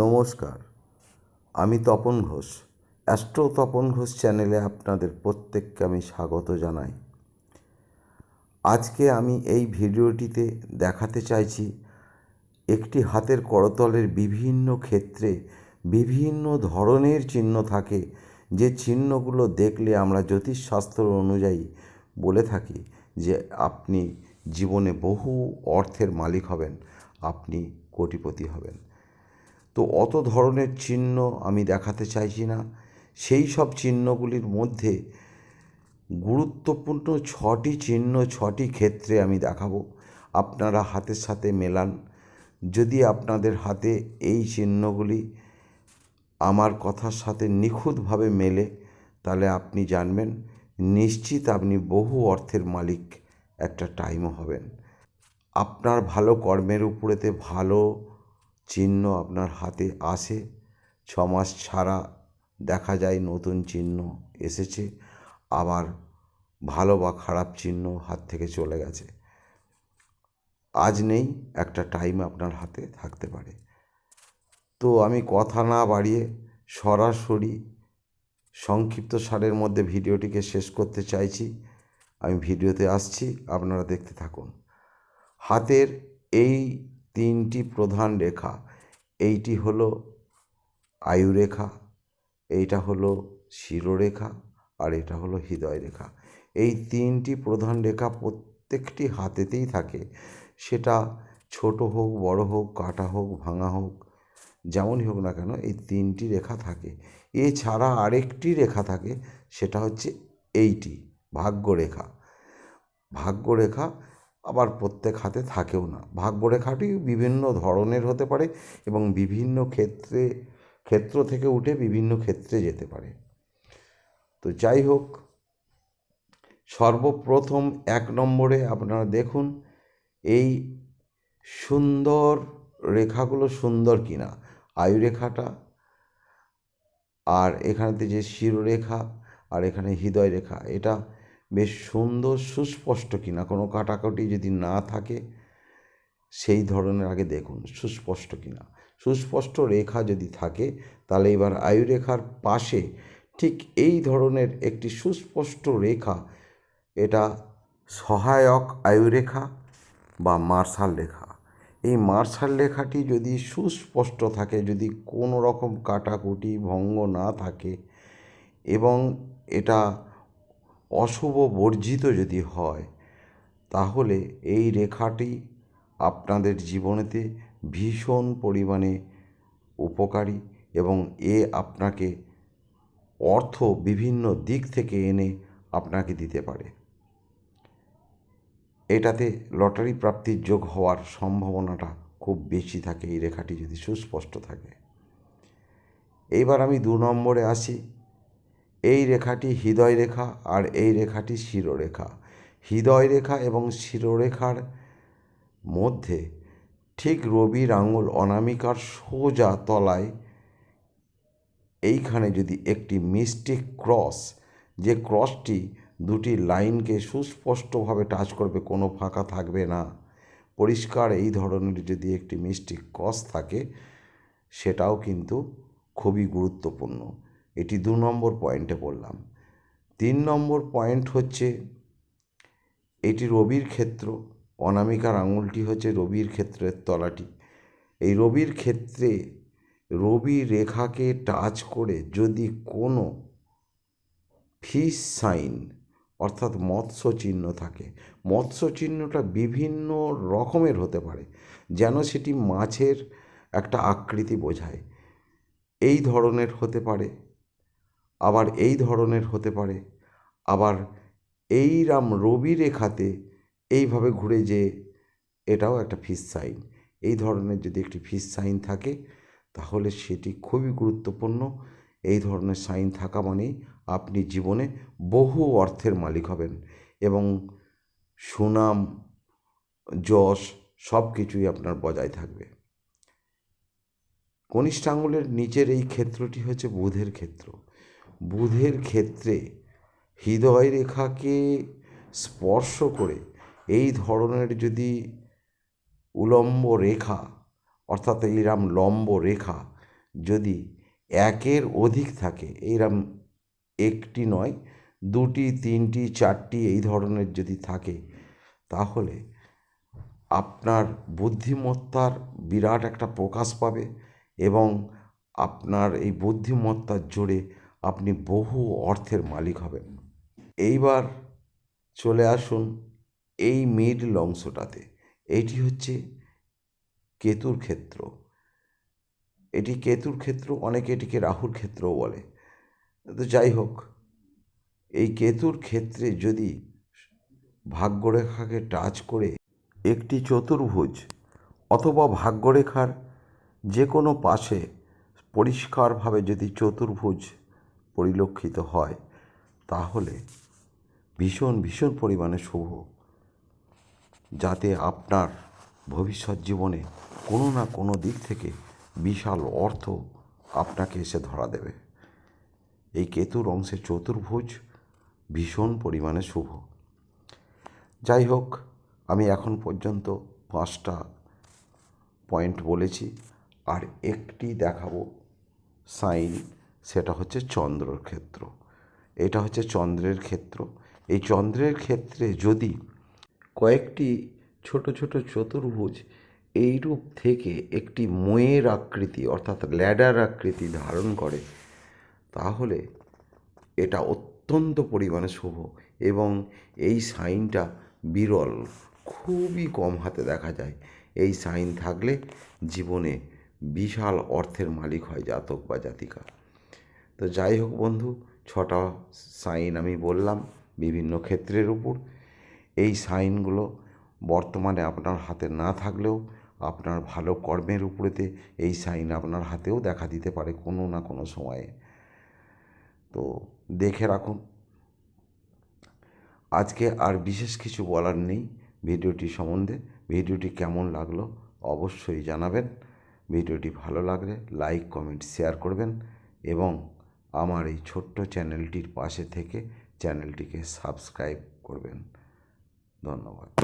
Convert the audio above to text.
নমস্কার, আমি তপন ঘোষ। অ্যাস্ট্রো তপন ঘোষ চ্যানেলে আপনাদের প্রত্যেককে আমি স্বাগত জানাই। আজকে আমি এই ভিডিওটিতে দেখাতে চাইছি একটি হাতের করতলের বিভিন্ন ক্ষেত্রে বিভিন্ন ধরনের চিহ্ন থাকে। যে চিহ্নগুলো দেখলে আমরা জ্যোতিষশাস্ত্র অনুযায়ী বলে থাকি যে আপনি জীবনে বহু অর্থের মালিক হবেন, আপনি কোটিপতি হবেন। তো অত ধরনের চিহ্ন আমি দেখাতে চাইছি না। সেই সব চিহ্নগুলির মধ্যে গুরুত্বপূর্ণ ছটি চিহ্ন, ছটি ক্ষেত্রে আমি দেখাবো। আপনারা হাতের সাথে মেলান। যদি আপনাদের হাতে এই চিহ্নগুলি আমার কথার সাথে নিখুঁতভাবে মেলে, তাহলে আপনি জানবেন, নিশ্চিত আপনি বহু অর্থের মালিক একটা টাইমও হবেন। আপনার ভালো কর্মের উপরেতে ভালো চিহ্ন আপনার হাতে আসে। ছ মাস ছাড়া দেখা যায় নতুন চিহ্ন এসেছে। আবার ভালো বা খারাপ চিহ্ন হাত থেকে চলে গেছে। আজ নেই, একটা টাইম আপনার হাতে থাকতে পারে। তো আমি কথা না বাড়িয়ে সরাসরি সংক্ষিপ্ত সারের মধ্যে ভিডিওটিকে শেষ করতে চাইছি। আমি ভিডিওতে আসছি, আপনারা দেখতে থাকুন। হাতের এই তিনটি প্রধান রেখা, এইটি হলো আয়ুরেখা, এইটা হলো শিরোরেখা আর এটা হলো হৃদয় রেখা এই তিনটি প্রধান রেখা প্রত্যেকটি হাতেতেই থাকে। সেটা ছোট হোক, বড় হোক, কাটা হোক, ভাঙা হোক, যেমনই হোক না কেন, এই তিনটি রেখা থাকে। এছাড়া আরেকটি রেখা থাকে, সেটা হচ্ছে এইটি, ভাগ্যরেখা। ভাগ্যরেখা আবার প্রত্যেক হাতে থাকেও না। ভাগ্যরেখাটি বিভিন্ন ধরনের হতে পারে এবং বিভিন্ন ক্ষেত্রে, ক্ষেত্র থেকে উঠে বিভিন্ন ক্ষেত্রে যেতে পারে। তো যাই হোক, সর্বপ্রথম এক নম্বরে আপনারা দেখুন, এই সুন্দর রেখাগুলো সুন্দর কিনা, আয়ুরেখাটা, আর এখানেতে যে শিরোরেখা, আর এখানে হৃদয় রেখা এটা বেশ সুন্দর, সুস্পষ্ট কিনা, কোনো কাটাকাটি যদি না থাকে, সেই ধরনের আগে দেখুন, সুস্পষ্ট কিনা। সুস্পষ্ট রেখা যদি থাকে, তাহলে এবার আয়ুরেখার পাশে ঠিক এই ধরনের একটি সুস্পষ্ট রেখা, এটা সহায়ক আয়ুরেখা বা মার্শাল রেখা। এই মার্শাল রেখাটি যদি সুস্পষ্ট থাকে, যদি কোনো রকম কাটাকুটি, ভঙ্গ না থাকে, এবং এটা অশুভ বর্জিত যদি হয়, তাহলে এই রেখাটি আপনাদের জীবনেতে ভীষণ পরিমাণে উপকারী এবং এ আপনাকে অর্থ বিভিন্ন দিক থেকে এনে আপনাকে দিতে পারে। এটাতে লটারি প্রাপ্তির যোগ হওয়ার সম্ভাবনাটা খুব বেশি থাকে, এই রেখাটি যদি সুস্পষ্ট থাকে। এইবার আমি দু নম্বরে আসি। এই রেখাটি হৃদয় রেখা আর এই রেখাটি শিরোরেখা। হৃদয় রেখা এবং শিরোরেখার মধ্যে ঠিক রবির আঙুল অনামিকার সোজা তলায় এইখানে যদি একটি মিস্টিক ক্রস যে ক্রসটি দুটি লাইনকে সুস্পষ্টভাবে টাচ করবে, কোনো ফাঁকা থাকবে না। পরিষ্কার এই ধরনের যদি একটি মিষ্টি ক্রস থাকে, সেটাও কিন্তু খুবই গুরুত্বপূর্ণ। এটি দু নম্বর পয়েন্টে বললাম তিন নম্বর পয়েন্ট হচ্ছে, এটি রবির ক্ষেত্র অনামিকার আঙুলটি হচ্ছে রবির ক্ষেত্রের তলাটি। এই রবির ক্ষেত্রে রবি রেখাকে টাচ করে যদি কোনো ফিস সাইন অর্থাৎ মৎস্য চিহ্ন থাকে মৎস্য চিহ্নটা বিভিন্ন রকমের হতে পারে, যেন সেটি মাছের একটা আকৃতি বোঝায়। এই ধরনের হতে পারে। আবার এই ধরনের হতে পারে। আবার এইরাম রবি রেখাতে এইভাবে ঘুরে যে এটাও একটা ফিস সাইন এই ধরনের যদি একটি ফিস সাইন থাকে, তাহলে সেটি খুবই গুরুত্বপূর্ণ। এই ধরনের সাইন থাকা মানেই আপনি জীবনে বহু অর্থের মালিক হবেন এবং সুনাম, যশ সব কিছুই আপনার বজায় থাকবে। কনিষ্ঠ আঙুলের নিচের এই ক্ষেত্রটি হচ্ছে বুধের ক্ষেত্র। বুধের ক্ষেত্রে হৃদয় রেখাকে স্পর্শ করে এই ধরনের যদি উলম্ব রেখা, অর্থাৎ এইরাম লম্ব রেখা যদি একের অধিক থাকে এইরকম একটি নয়, দুটি, তিনটি, চারটি এই ধরনের যদি থাকে, তাহলে আপনার বুদ্ধিমত্তার বিরাট একটা প্রকাশ পাবে এবং আপনার এই বুদ্ধিমত্তার জোরে আপনি বহু অর্থের মালিক হবেন। এইবার চলে আসুন এই মিডল অংশটাতে এটি হচ্ছে কেতুর ক্ষেত্র। এটি কেতুর ক্ষেত্র, অনেকে এটিকে রাহুর ক্ষেত্রও বলে। তো যাই হোক, এই কেতুর ক্ষেত্রে যদি ভাগ্যরেখাকে টাচ করে একটি চতুর্ভুজ অথবা ভাগ্যরেখার যে কোনো পাশে পরিষ্কারভাবে যদি চতুর্ভুজ পরিলক্ষিত হয়, তাহলে ভীষণ ভীষণ পরিমাণে শুভ। যাতে আপনার ভবিষ্যৎ জীবনে কোনো না কোনো দিক থেকে বিশাল অর্থ আপনাকে এসে ধরা দেবে। এই কেতুর অংশে চতুর্ভুজ ভীষণ পরিমাণে শুভ। যাই হোক, আমি এখন পর্যন্ত পাঁচটা পয়েন্ট বলেছি, আর একটি দেখাবো সাইন সেটা হচ্ছে চন্দ্রর ক্ষেত্র। এটা হচ্ছে চন্দ্রের ক্ষেত্র। এই চন্দ্রের ক্ষেত্রে যদি কয়েকটি ছোট ছোট চতুর্ভুজ এই রূপ থেকে একটি ময়ের আকৃতি অর্থাৎ ল্যাডার আকৃতি ধারণ করে, তাহলে এটা অত্যন্ত পরিমাণে শুভ এবং এই সাইনটা বিরল, খুবই কম হাতে দেখা যায়। এই সাইন থাকলে জীবনে বিশাল অর্থের মালিক হয় জাতক বা জাতিকা। তো যাই হোক বন্ধু, ছটা সাইন আমি বললাম বিভিন্ন ক্ষেত্রের উপর। এই সাইনগুলো বর্তমানে আপনার হাতে না থাকলেও আপনার ভালো কর্মের উপরেতে এই সাইন আপনার হাতেও দেখা দিতে পারে কোনো না কোনো সময়ে। তো দেখে রাখুন। আজকে আর বিশেষ কিছু বলার নেই ভিডিওটি সম্বন্ধে। ভিডিওটি কেমন লাগল অবশ্যই জানাবেন। ভিডিওটি ভালো লাগলে লাইক, কমেন্ট, শেয়ার করবেন এবং আমার এই ছোট্ট চ্যানেলটির পাশে থেকে চ্যানেলটিকে সাবস্ক্রাইব করবেন। ধন্যবাদ।